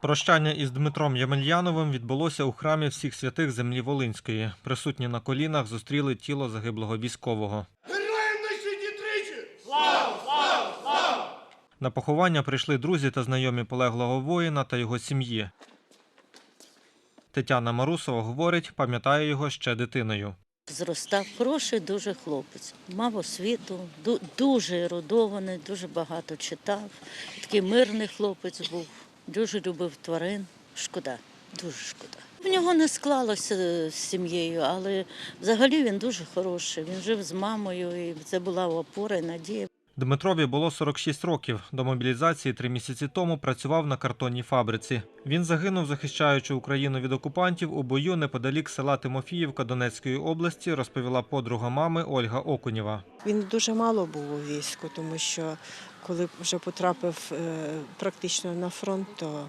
Прощання із Дмитром Ємельяновим відбулося у храмі всіх святих землі Волинської. Присутні на колінах зустріли тіло загиблого військового. Героям на світі тричі! На поховання прийшли друзі та знайомі полеглого воїна та його сім'ї. Тетяна Марусова говорить, пам'ятає його ще дитиною. Зростав хороший дуже хлопець, мав освіту, дуже ерудований, дуже багато читав. Такий мирний хлопець був, дуже любив тварин. Шкода, дуже шкода. В нього не склалося з сім'єю, але взагалі він дуже хороший. Він жив з мамою, і це була опора і надія. Дмитрові було 46 років. До мобілізації три місяці тому працював на картонній фабриці. Він загинув, захищаючи Україну від окупантів у бою неподалік села Тимофіївка Донецької області, розповіла подруга мами Ольга Окунєва. Він дуже мало був у війську, тому що коли вже потрапив е, практично на фронт, то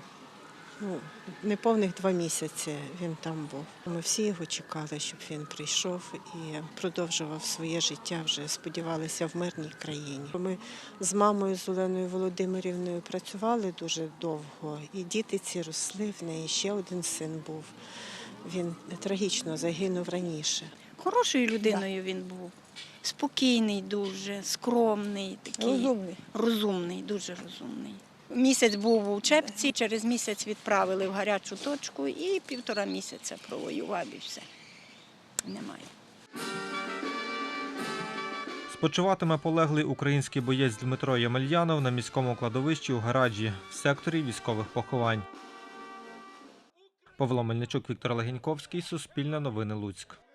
ну, неповних два місяці він там був. Ми всі його чекали, щоб він прийшов і продовжував своє життя. Вже сподівалися в мирній країні. Ми з мамою з Оленою Володимирівною працювали дуже довго, і діти ці росли. В неї ще один син був. Він трагічно загинув раніше. Хорошою людиною він був. Спокійний дуже, скромний, такий Розумний. розумний, дуже розумний. Місяць був у Чепці, через місяць відправили в гарячу точку і півтора місяця провоював і все. Немає. Спочиватиме полеглий український боєць Дмитро Ємельянов на міському кладовищі у гаражі в секторі військових поховань. Павло Мельничук, Віктор Легеньковський, Суспільне новини Луцьк.